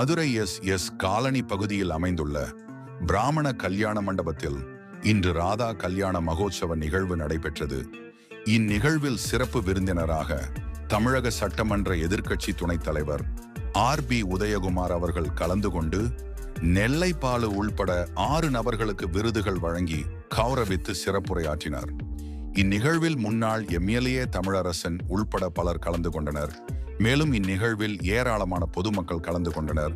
Madurai S S colony பகுதியில் அமைந்துள்ள பிராமண கல்யாண மண்டபத்தில் இன்று ராதா கல்யாண மகோத்சவ நிகழ்வு நடைபெற்றது. இந்நிகழ்வில் சிறப்பு விருந்தினராக தமிழக சட்டமன்ற எதிர்க்கட்சி துணைத் தலைவர் ஆர் பி உதயகுமார் அவர்கள் கலந்து கொண்டு நெல்லைப்பாலு உள்பட ஆறு நபர்களுக்கு விருதுகள் வழங்கி கௌரவித்து சிறப்புரையாற்றினார். இந்நிகழ்வில் முன்னாள் எம்எல்ஏ தமிழரசன் உள்பட பலர் கலந்து கொண்டனர். மேலும் இந்நிகழ்வில் ஏராளமான பொதுமக்கள் கலந்து கொண்டனர்.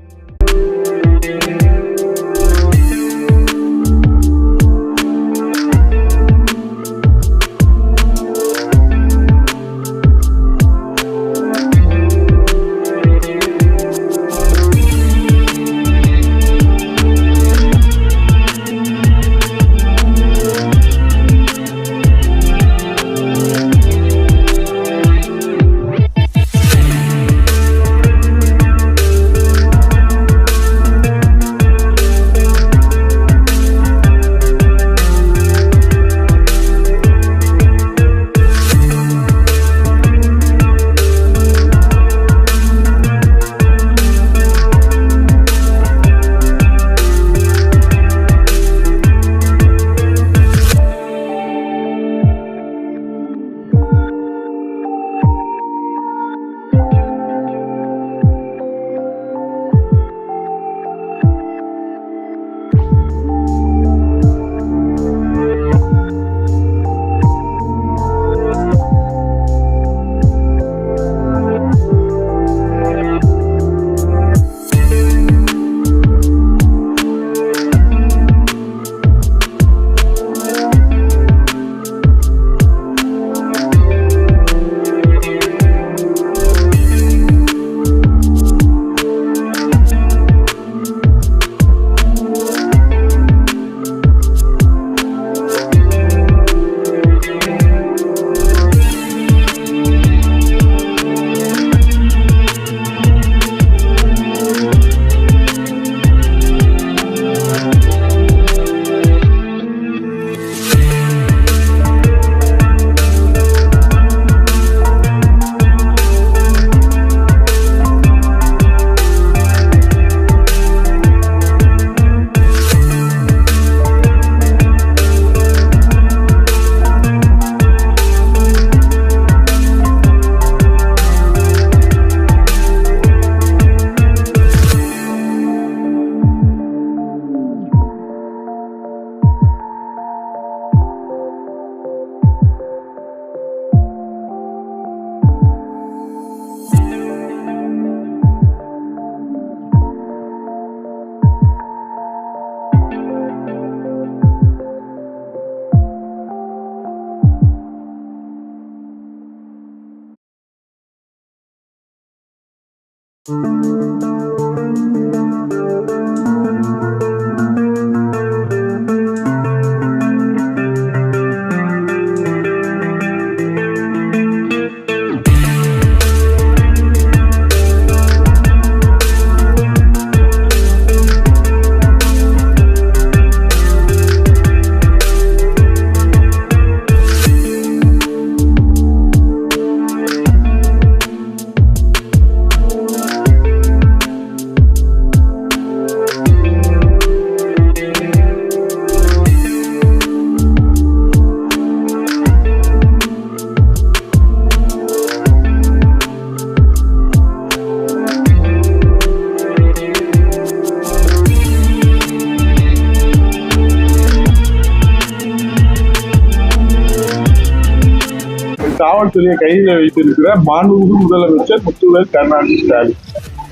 காவல்துறையை கையில் வைத்திருக்கிற மாண்புமிகு முதலமைச்சர் முத்துவேல் கருணாநிதி ஸ்டாலின்.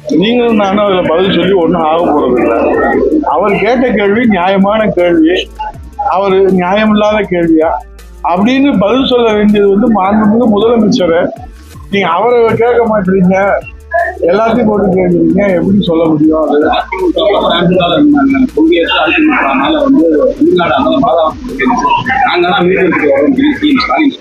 நீங்களும் நானும் அதில் பதில் சொல்லி ஒன்றும் ஆக போறதில்லை. அவர் கேட்ட கேள்வி நியாயமான கேள்வி அவர் நியாயமில்லாத கேள்வியா? அப்படின்னு பதில் சொல்ல வேண்டியது வந்து மாண்புமிகு முதலமைச்சரை நீங்க அவரை கேட்க மாட்டீங்க. எல்லாத்தையும் போட்டு கேட்குறீங்க. எப்படி சொல்ல முடியும் அது? அதிமுக ஒரு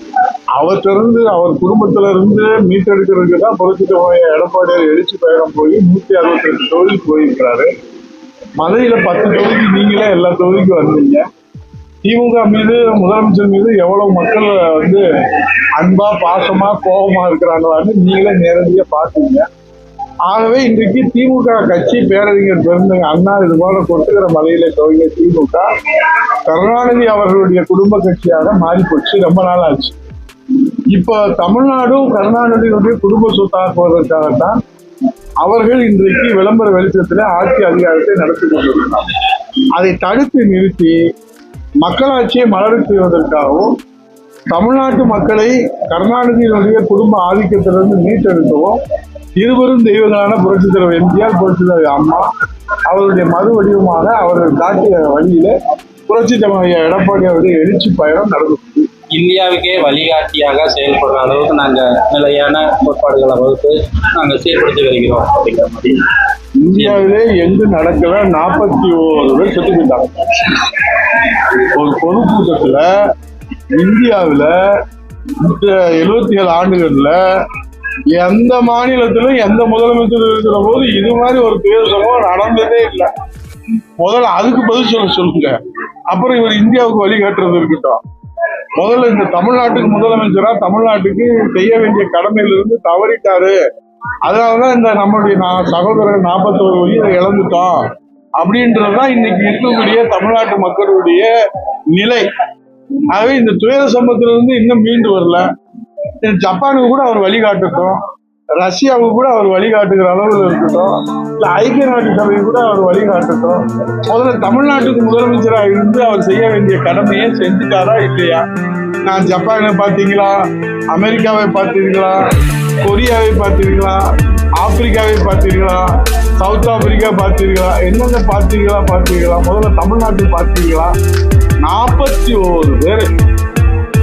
அவற்றிருந்து அவர் குடும்பத்திலிருந்து மீட்டெடுக்கிறதுக்கு தான் புரட்சி தலைவர் எடப்பாடியார் எழுச்சி பயணம் போய் நூற்றி அறுபத்தி ரெண்டு தொகுதிக்கு போயிருக்கிறாரு. மதுரையில் பத்து தொகுதி நீங்களே எல்லா தொகுதிக்கும் வந்தீங்க. திமுக மீது முதலமைச்சர் மீது எவ்வளவு மக்கள் வந்து அன்பா பாசமா கோபமா இருக்கிறாங்களான்னு நீங்களே நேரடியாக பார்த்தீங்க. ஆகவே இன்றைக்கு திமுக கட்சி பேரறிஞர் பெருந்தங்க அண்ணா இது போல கொட்டுகிற மலையில துவங்கிய திமுக கருணாநிதி அவர்களுடைய குடும்ப கட்சியாக மாறி போச்சு ரொம்ப நாள் ஆச்சு. இப்போ தமிழ்நாடும் கருணாநிதியுடைய குடும்ப சொத்தாக்குவதற்காகத்தான் அவர்கள் இன்றைக்கு விளம்பர வெளிச்சத்தில் ஆட்சி அதிகாரத்தை நடத்தி கொண்டிருக்கிறார் அதை தடுத்து நிறுத்தி மக்களாட்சியை மலரச் செய்வதற்காகவும் தமிழ்நாட்டு மக்களை கருணாநிதியினுடைய குடும்ப ஆதிக்கத்திலிருந்து மீட்டெடுக்கவும் இருவரும் தெய்வங்களான புரட்சி தலைவர் எம்ஜிஆர் புரட்சி தலைவர் அம்மா அவருடைய மறு வடிவமாக அவர்கள் காட்டிய வழியில புரட்சி தலைவர் எடப்பாடி அவருடைய எழுச்சி பயணம் நடந்தது இந்தியாவுக்கே வழிகாட்டியாக செயல்படுற அளவுக்கு நாங்கள் நிலையான கோட்பாடுகளை வகுத்து நாங்கள் சீர்படுத்தி வருகிறோம் அப்படிங்கிற மாதிரி. இந்தியாவிலே எங்கு நடக்கிற நாற்பத்தி ஓரு பேர் செத்து போயிட்டாங்க. ஒரு பொதுக்கூட்டத்தில் இந்தியாவில் இந்த எழுபத்தி ஏழு ஆண்டுகளில் எந்த மாநிலத்திலும் எந்த முதலமைச்சர் இருக்கிற போது இது மாதிரி ஒரு துயர நடந்ததே இல்லை. முதல்ல அதுக்கு பதில் சொல்ல சொல்லுங்க. அப்புறம் இவர் இந்தியாவுக்கு வழிகாட்டுறது இருக்கட்டும். முதல்ல இந்த தமிழ்நாட்டுக்கு முதலமைச்சரா தமிழ்நாட்டுக்கு செய்ய வேண்டிய கடமையிலிருந்து தவறிட்டாரு. அதனாலதான் இந்த நம்மளுடைய சகோதரர் நாற்பத்தோரு உயிரை இழந்துட்டோம். அப்படின்றதுதான் இன்னைக்கு இருக்கக்கூடிய தமிழ்நாட்டு மக்களுடைய நிலை. ஆகவே இந்த துயர சம்பத்திலிருந்து இன்னும் மீண்டு வரல. ஜப்பானுக்கு கூட அவர் வழிகாட்டட்டும் ரஷ்யாவுக்கு கூட அவர் வழிகாட்டுகிற அளவில் இருக்கட்டும் இல்ல ஐக்கிய நாட்டு சபை கூட அவர் வழிகாட்டட்டும். முதல்ல தமிழ்நாட்டுக்கு முதலமைச்சராக இருந்து அவர் செய்ய வேண்டிய கடமையை செஞ்சுட்டாரா இல்லையா? நான் ஜப்பானை பார்த்தீங்களா? அமெரிக்காவை பார்த்தீர்களா கொரியாவை பார்த்தீர்களா ஆப்பிரிக்காவை பார்த்தீர்களா சவுத் ஆப்பிரிக்கா பார்த்தீர்களா என்னென்ன பார்த்தீங்களா பார்த்தீங்களா? முதல்ல தமிழ்நாட்டை பார்த்தீங்களா? நாற்பத்தி ஒரு பேர்.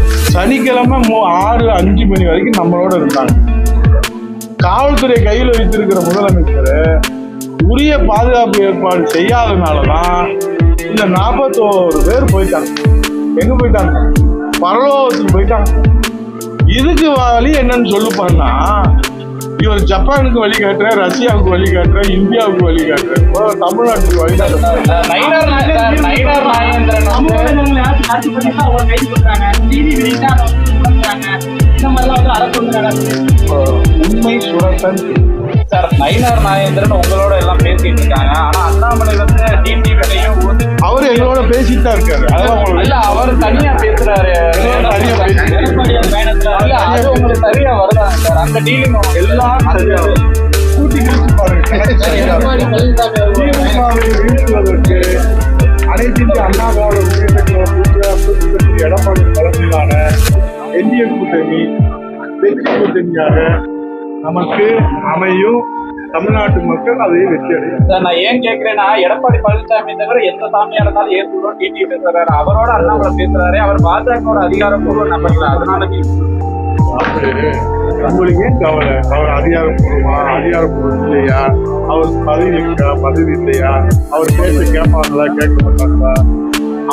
சனிக்கிழமை மூ- ஆறு அஞ்சு மணி வரைக்கும் நம்மளோட இருந்தாங்க. காவல்துறை கையில் வைத்திருக்கிற முதலமைச்சர் உரிய பாதுகாப்பு ஏற்பாடு செய்யாதனாலதான் இந்த நாற்பத்தோரு பேர் போயிட்டாங்க. எங்க போயிட்டாங்க? பரலோகத்துக்கு போயிட்டாங்க. இதுக்கு வழி என்னன்னு சொல்லுப்பான்னா இவர் ஜப்பானுக்கு வழி காட்டுற ரஷ்யாவுக்கு வழி காட்டுற இந்தியாவுக்கு வழி காட்டுற தமிழ்நாட்டுக்கு வழி காட்டுற சார் நயினார் நாயந்திரன் உங்களோட எல்லாம் பேசிட்டு இருக்காங்க. ஆனா அண்ணாமலை வந்து டிடிவிலையும் அவர் எங்களோட பேசிட்டு தான் இருக்காரு. உங்களுக்கு இல்ல அவர் தனியா பேசுறாரு. தனியா பேசுறாரு. அது உங்களுக்கு சரியா வருதாங்க சார் அந்த டீலிங் எல்லாம் சரியா. கூட்டி கிழிச்சு பாருங்க. அனைத்து இந்திய அண்ணா திராவிட முன்னேற்ற எடப்பாடி தலைமையிலான கூட்டணி வெற்றி கூட்டணியாக நமக்கு அமையும். தமிழ்நாட்டு மக்கள் அதை வெற்றி அடையும். நான் ஏன் கேக்குறேன்னா எடப்பாடி பழனிசாமி தவிர எந்த சாமியா இருந்தாலும் ஏற்றுக்கிறோம் டிடி பேசுறாரு? அவரோட அண்ணாமலை பேசுறாரு. அவர் பாஜகவோட அதிகாரப்பூர்வ நபர் அதனால உங்களுக்கு ஏன் கவலை? அவர் அதிகாரப்பூர்வமா அதிகாரப்பூர்வம் இல்லையா? அவர் பதவி இருக்கா? பதவி இல்லையா? அவர் பேச கேட்பாங்களா? கேட்க மாட்டாங்களா?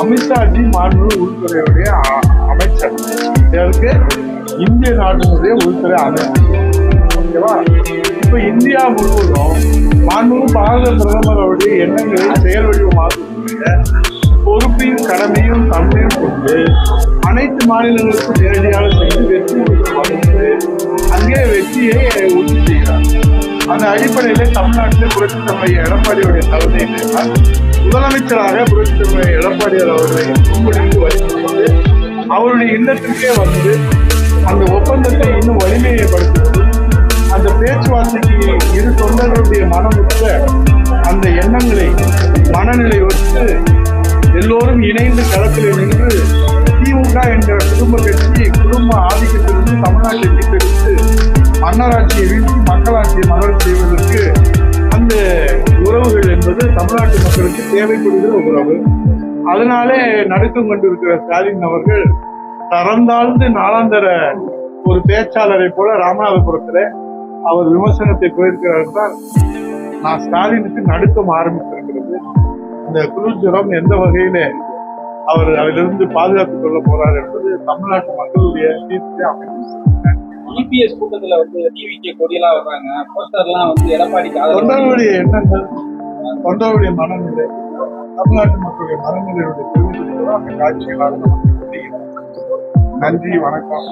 அமித்ஷாஜி மாண்பு உள்துறையுடைய அமைச்சர். இதற்கு இந்திய நாட்டினுடைய உள்துறை அமைச்சர். ஓகேவா? இப்ப இந்தியா முழுவதும் மாண்பு பாரத பிரதமர் எண்ணங்களை செயல் வடிவமாக பொறுப்பையும் கடமையும் தமிழையும் கொண்டு அனைத்து மாநிலங்களுக்கும் நேரடியாக சென்று வெற்றி கொடுத்து அங்கே வெற்றியை உறுதி செய்கிறார். அந்த அடிப்படையில் தமிழ்நாட்டில் புரட்சி தலைவர் எடப்பாடியுடைய தலைமையில் முதலமைச்சராக புரட்சி தலைவர் எடப்பாடியார் அவர்களை முன்மொழிந்து வருகிறது அவருடைய இல்லத்திற்கே வந்து அந்த ஒப்பந்தத்தை இன்னும் வலிமையப்படுத்துவது அந்த இரு மனம் உற்ற அந்த எண்ணங்களை மனநிலை வச்சு எல்லோரும் இணைந்து களத்தில் நின்று திமுக என்ற குடும்ப கட்சி குடும்ப ஆதிக்கத்திலிருந்து தமிழ்நாட்டை மீட்டெடுத்து மன்னராட்சியை வீழ்த்தி மக்களாட்சியை மலர் செய்வதற்கு அந்த உறவுகள் என்பது தமிழ்நாட்டு மக்களுக்கு தேவைப்படுகிற உறவு. அதனாலே நடுக்கம் கொண்டிருக்கிற ஸ்டாலின் அவர்கள் தரந்தாழ்ந்து நாளாந்தர ஒரு பேச்சாளரை போல ராமநாதபுரத்துல அவர் விமர்சனத்தை போயிருக்கிறார் தான் நான் ஸ்டாலினுக்கு நடுக்கம் ஆரம்பித்திருக்கிறது. இந்த குளிர் ஜுரம் எந்த வகையில அவர் அதிலிருந்து பாதுகாத்துக் கொள்ள போறார் என்பது தமிழ்நாட்டு மக்களுடைய தீர்ப்பை அமைந்திருக்கிறது இபிஎஸ் கூட்டத்துல வந்து டிவிக்கு கொடியெல்லாம் வர்றாங்க. போஸ்டர்லாம் வந்து ஆதரவு தொண்டர்களுடைய எண்ணங்கள் தொண்டர்களுடைய மனநிலை தமிழ்நாட்டு மக்களுடைய மனநிலையுடைய தெரிவிக்கிறதோ அந்த காட்சிகளாக நமக்கு நன்றி வணக்கம்.